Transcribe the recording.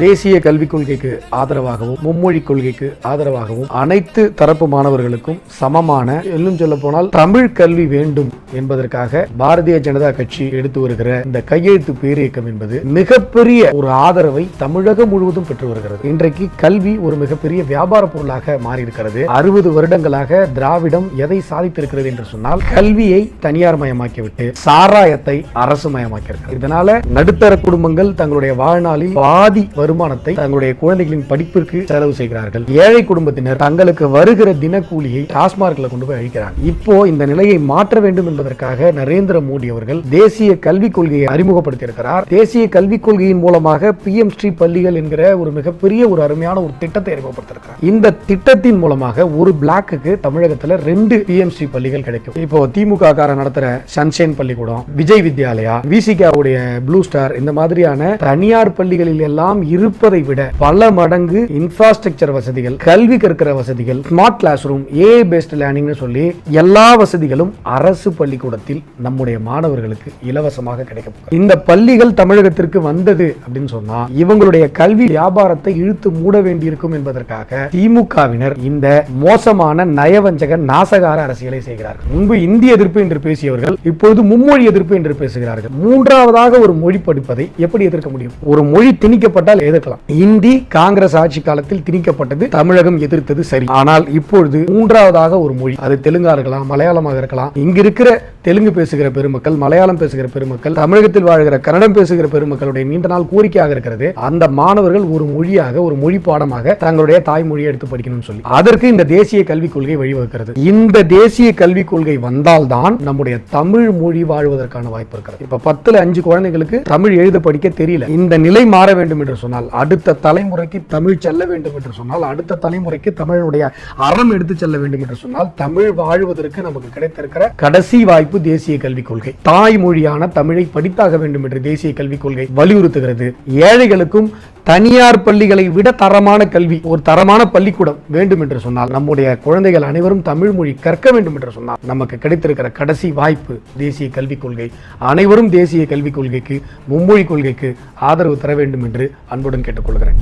தேசிய கல்விக் கொள்கைக்கு ஆதரவாகவும் மும்மொழி கொள்கைக்கு ஆதரவாகவும் அனைத்து தரப்பு மாணவர்களுக்கும் சமமான இன்னும் சொல்ல போனால் தமிழ் கல்வி வேண்டும் என்பதற்காக பாரதிய ஜனதா கட்சி எடுத்து வருகிற இந்த கையெழுத்து பேரியக்கம் என்பது மிகப்பெரிய ஒரு ஆதரவை தமிழகம் முழுவதும் பெற்று வருகிறது. இன்றைக்கு கல்வி ஒரு மிகப்பெரிய வியாபார பொருளாக மாறியிருக்கிறது. அறுபது வருடங்களாக திராவிடம் எதை சாதித்திருக்கிறது என்று சொன்னால் கல்வியை தனியார் மயமாக்கிவிட்டு சாராயத்தை அரசு மயமாக்கியிருக்கிறது. இதனால நடுத்தர குடும்பங்கள் தங்களுடைய வாழ்நாளில் பாதி வருமானத்தை தங்களுடைய குழந்தைகளின் படிப்பிற்கு செலவு செய்கிறார்கள். ஏழை குடும்பத்தினர் தங்களுக்கு வருகிற தினக்கூலியை டாஸ்மார்க்ல கொண்டு போய் அழிக்கிறாங்க இப்போ இந்த நிலையை மாற்ற வேண்டும் என்பதற்காக நரேந்திர மோடி அவர்கள் தேசிய கல்விக் கொள்கையை அறிமுகப்படுத்தியிருக்கிறார். தேசிய கல்விக் கொள்கையின் மூலமாக பி எம் ஸ்ரீ பள்ளிகள் என்கிற ஒரு மிகப்பெரிய ஒரு அருமையான ஒரு திட்டத்தை அறிமுகப்படுத்திருக்கிறார் இந்த திட்டத்தின் மூலமாக ஒரு பிளாக்குக்கு தமிழகத்தில் ரெண்டு பி எம் ஸ்ரீ பள்ளிகள் கிடைக்கும். இப்போ திமுக காரன் நடத்துற சன்ஷைன் பள்ளிக்கூடம் விஜய் வித்யாலயா விசிகாவுடைய ப்ளூ ஸ்டார் இந்த மாதிரியான தனியார் பள்ளிகளில் எல்லாம் இருப்பதை விட பல மடங்கு இன்ஃப்ராஸ்ட்ரக்சர் வசதிகள் கல்வி கற்கிற வசதிகள் ஸ்மார்ட் கிளாஸ் ரூம் ஏ பேஸ்ட் லேர்னிங்னு சொல்லி எல்லா வசதிகளும் அரசு பள்ளிக்கூடத்தில் நம்முடைய மாணவர்களுக்கு இலவசமாக கிடைக்கும் இந்த பள்ளிகள் தமிழகத்திற்கு வந்தது அப்படின்னு சொன்னா இவங்களுடைய கல்வி வியாபாரத்தை இழுத்து மூட வேண்டியிருக்கும் என்பதற்காக திமுகவினர் இந்த மோசமான நயவஞ்சக நாசகார அரசியலை செய்கிறார்கள். முன்பு இந்திய எதிர்ப்பு என்று பேசியவர்கள் இப்பொழுது மும்மொழி எதிர்ப்பு என்று பேசுகிறார்கள். மூன்றாவதாக ஒரு மொழி படிப்பதை எப்படி எதிர்க்க முடியும்? ஒரு மொழி திணிக்கப்பட்ட கேட்டால் எதிர்க்கலாம். இந்தி காங்கிரஸ் ஆட்சி காலத்தில் திணிக்கப்பட்டது தமிழகம் எதிர்த்தது சரி. ஆனால் இப்பொழுது மூன்றாவதாக ஒரு மொழி. அது தெலுங்கா இருக்கலாம் மலையாளமாக இருக்கலாம். இங்க இருக்கிற தெலுங்கு பேசுகிற பெருமக்கள் மலையாளம் பேசுகிற பெருமக்கள் தமிழகத்தில் வாழ்கிற கன்னடம் பேசுகிற பெருமக்களுடைய நீண்ட நாள் கோரிக்கையாக இருக்கிறது. அந்த மாணவர்கள் ஒரு மொழியாக ஒரு மொழி பாடமாக தங்களுடைய தாய்மொழியை எடுத்து படிக்கணும்னு சொல்லி. அதற்கு இந்த தேசிய கல்விக் கொள்கை வழிவகுக்கிறது. இந்த தேசிய கல்விக் கொள்கை வந்தால்தான் நம்முடைய தமிழ் மொழி வாழ்வதற்கான வாய்ப்பு இருக்கிறது. இப்ப பத்துல அஞ்சு குழந்தைகளுக்கு தமிழ் எழுத படிக்க தெரியல. இந்த நிலை மாற வேண்டும் என்று சொன்னால் அடுத்த தலைமுறைக்கு தமிழ் செல்ல வேண்டும் என்று சொன்னால் அடுத்த தலைமுறைக்கு தமிழுடைய அறம் எடுத்து செல்ல வேண்டும் என்று சொன்னால் தமிழ் வாழ்வதற்கு நமக்கு கிடைத்திருக்கிற கடைசி வாய்ப்பு தேசிய கல்விக் கொள்கை. தாய்மொழியான தமிழை படித்தாக வேண்டும் என்று தேசிய கல்விக் கொள்கை வலியுறுத்துகிறது. ஏழைகளுக்கும் தனியார் பள்ளிகளை விட தரமான கல்வி ஒரு தரமான பள்ளிக்கூடம் வேண்டும் என்று சொன்னால் நம்முடைய குழந்தைகள் அனைவரும் தமிழ் மொழி கற்க வேண்டும் என்று சொன்னால் நமக்கு கிடைத்திருக்கிற கடைசி வாய்ப்பு தேசிய கல்விக் கொள்கை. அனைவரும் தேசிய கல்விக் கொள்கைக்கு மும்மொழி கொள்கைக்கு ஆதரவு தர வேண்டும் என்று அன்புடன் கேட்டுக்கொள்கிறேன்.